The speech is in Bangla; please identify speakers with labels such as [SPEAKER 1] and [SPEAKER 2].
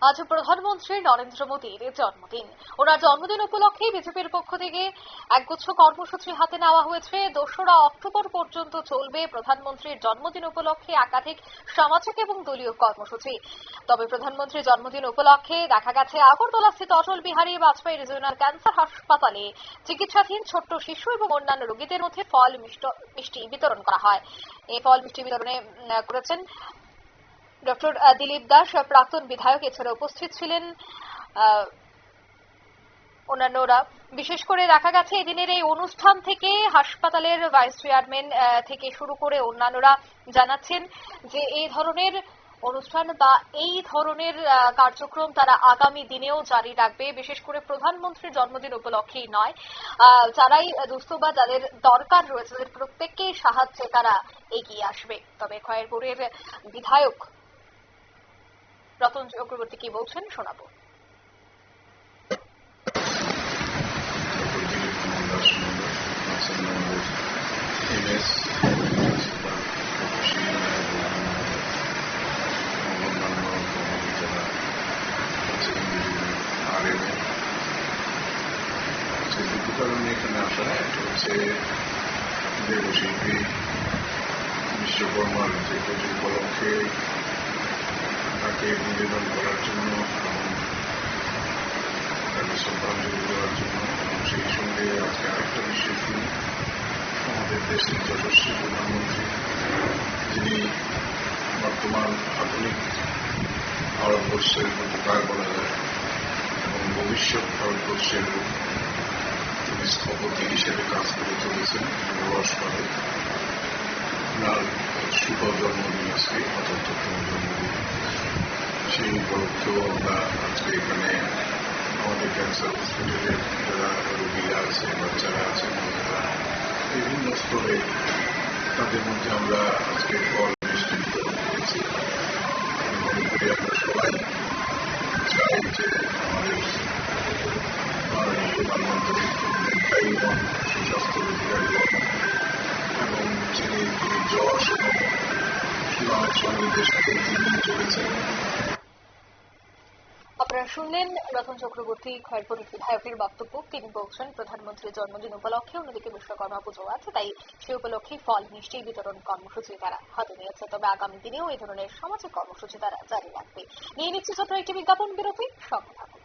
[SPEAKER 1] আজ প্রধানমন্ত্রী নরেন্দ্র মোদীর জন্মদিন। ওনার জন্মদিন উপলক্ষে বিজেপির পক্ষ থেকে একগুচ্ছ কর্মসূচি হাতে নেওয়া হয়েছে। দোসরা অক্টোবর পর্যন্ত চলবে প্রধানমন্ত্রীর জন্মদিন উপলক্ষে একাধিক সামাজিক এবং দলীয় কর্মসূচি। তবে প্রধানমন্ত্রীর জন্মদিন উপলক্ষে দেখা গেছে আগরতলা স্থিত অটল বিহারী বাজপেয়ী রিজিওনাল ক্যান্সার হাসপাতালে চিকিৎসাধীন ছোট্ট শিশু এবং অন্যান্য রোগীদের মধ্যে ফল মিষ্ট- মিষ্টি বিতরণ করা হয়। এই ফল মিষ্টি বিতরণে করেছেন ডক্টর দিলীপ দাস প্রাক্তন বিধায়ক এছাড়া উপস্থিত ছিলেন অন্যান্যরা। বিশেষ করে দেখা গেছে, এদিনের এই অনুষ্ঠান থেকে হাসপাতালের ভাইস চেয়ারম্যান থেকে শুরু করে অন্যান্যরা জানাচ্ছেন যে এই ধরনের অনুষ্ঠান বা এই ধরনের কার্যক্রম তারা আগামী দিনেও জারি রাখবে। বিশেষ করে প্রধানমন্ত্রীর জন্মদিন উপলক্ষেই নয়। যারাই দুস্থ বা যাদের দরকার রয়েছে, তাদের প্রত্যেককেই সাহায্যে তারা এগিয়ে আসবে। তবে খয়েরপুরের বিধায়ক রতন চক্রবর্তী কি বলছেন শোনাবো।
[SPEAKER 2] দেবশিল্পী বিশ্বকর্মার যে উপলক্ষে তাকে নিবেদন করার জন্য তাকে শ্রদ্ধাঞ্জলি দেওয়ার জন্য এবং সেই সঙ্গে আজকে আরেকটা বিশেষ দিন আমাদের দেশের যশস্বী প্রধানমন্ত্রী যিনি বর্তমান আধুনিক ভারতবর্ষের প্রতিকার বলা যায় এবং ভবিষ্যৎ ভারতবর্ষের তিনি স্থপতি হিসেবে কাজ করে চলেছেন রস করে ওনার শুভ জন্মদিন আজকে পঁচাত্তরতম জন্মদিন সেই উপলক্ষেও আমরা আজকে এখানে আমাদের ক্যান্সার হসপিটালের যারা রোগীরা আছে বাচ্চারা আছে মহিলারা বিভিন্ন স্তরে তাদের মধ্যে আমরা আজকে ফল মিষ্টি বিতরণ করেছি আমি মনে করি আমরা সবাই চাই যে আমাদের মাননীয় প্রধানমন্ত্রী দীর্ঘায়ু হন সুস্বাস্থ্য অধিকারী
[SPEAKER 1] শুনলেন রতন চক্রবর্তী খয়রপুর বিধায়কের বক্তব্য। তিনি বলছেন, প্রধানমন্ত্রীর জন্মদিন উপলক্ষে অন্যদিকে বিশ্বকর্মা পুজো আছে, তাই সে উপলক্ষে ফল মিষ্টি বিতরণ কর্মসূচি তারা হাতে নিয়েছে। তবে আগামী দিনেও এই ধরনের সামাজিক কর্মসূচি তারা জারি রাখবে। নিয়ে নিচ্ছে ছোট একটি বিজ্ঞাপন বিরতি, সঙ্গে থাকুন।